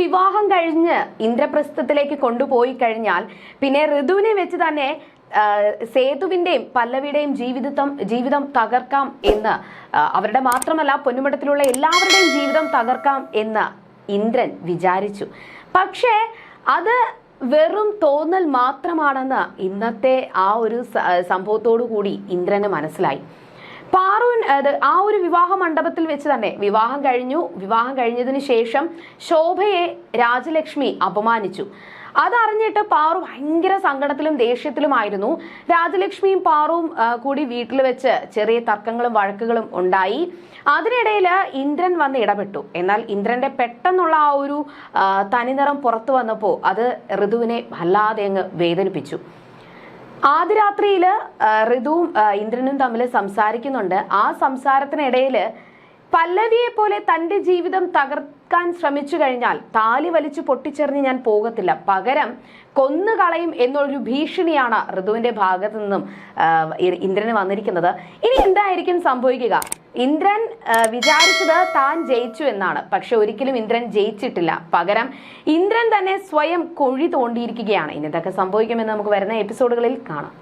വിവാഹം കഴിഞ്ഞ് ഇന്ദ്രപ്രസ്ഥത്തിലേക്ക് കൊണ്ടുപോയി കഴിഞ്ഞാൽ പിന്നെ ഋതുവിനെ വെച്ച് തന്നെ സേതുവിന്റെയും പല്ലവിയുടെയും ജീവിതം ജീവിതം തകർക്കാം എന്ന് അവരുടെ മാത്രമല്ല പൊന്നുമടത്തിലുള്ള എല്ലാവരുടെയും ജീവിതം തകർക്കാം എന്ന് ഇന്ദ്രൻ വിചാരിച്ചു. പക്ഷേ അത് വെറും തോന്നൽ മാത്രമാണെന്ന് ഇന്നത്തെ ആ ഒരു സംഭവത്തോടു കൂടി ഇന്ദ്രന് മനസ്സിലായി. പാറുവിൻ അത് ആ ഒരു വിവാഹ മണ്ഡപത്തിൽ വെച്ച് തന്നെ വിവാഹം കഴിഞ്ഞു. വിവാഹം കഴിഞ്ഞതിന് ശേഷം ശോഭയെ രാജലക്ഷ്മി അപമാനിച്ചു. അതറിഞ്ഞിട്ട് പാറു ഭയങ്കര സങ്കടത്തിലും ദേഷ്യത്തിലുമായിരുന്നു. രാജലക്ഷ്മിയും പാറുവും കൂടി വീട്ടിൽ വെച്ച് ചെറിയ തർക്കങ്ങളും വഴക്കുകളും ഉണ്ടായി. അതിനിടയിൽ ഇന്ദ്രൻ വന്ന് ഇടപെട്ടു. എന്നാൽ ഇന്ദ്രന്റെ പെട്ടെന്നുള്ള ആ ഒരു തനിനിറം പുറത്തു വന്നപ്പോൾ അത് ഋതുവിനെ വല്ലാതെ അങ്ങ് വേദനിപ്പിച്ചു. ആദ്യ രാത്രിയിൽ ഋതുവും ഇന്ദ്രനും തമ്മിൽ സംസാരിക്കുന്നുണ്ട്. ആ സംസാരത്തിനിടയിൽ പല്ലവിയെ പോലെ തന്റെ ജീവിതം തകർക്കാൻ ശ്രമിച്ചു കഴിഞ്ഞാൽ താലി വലിച്ചു പൊട്ടിച്ചെറിഞ്ഞ് ഞാൻ പോകത്തില്ല. പകരം കൊന്നുകളയും എന്നൊരു ഭീഷണിയാണ് ഋതുവിന്റെ ഭാഗത്തു നിന്നും ഇന്ദ്രന് വന്നിരിക്കുന്നത്. ഇനി എന്തായിരിക്കും സംഭവിക്കുക? ഇന്ദ്രൻ വിചാരിച്ചത് താൻ ജയിച്ചു എന്നാണ്. പക്ഷെ ഒരിക്കലും ഇന്ദ്രൻ ജയിച്ചിട്ടില്ല. പകരം ഇന്ദ്രൻ തന്നെ സ്വയം കൊഴി തോണ്ടിയിരിക്കുകയാണ്. ഇനി ഇതൊക്കെ സംഭവിക്കുമെന്ന് നമുക്ക് വരുന്ന എപ്പിസോഡുകളിൽ കാണാം.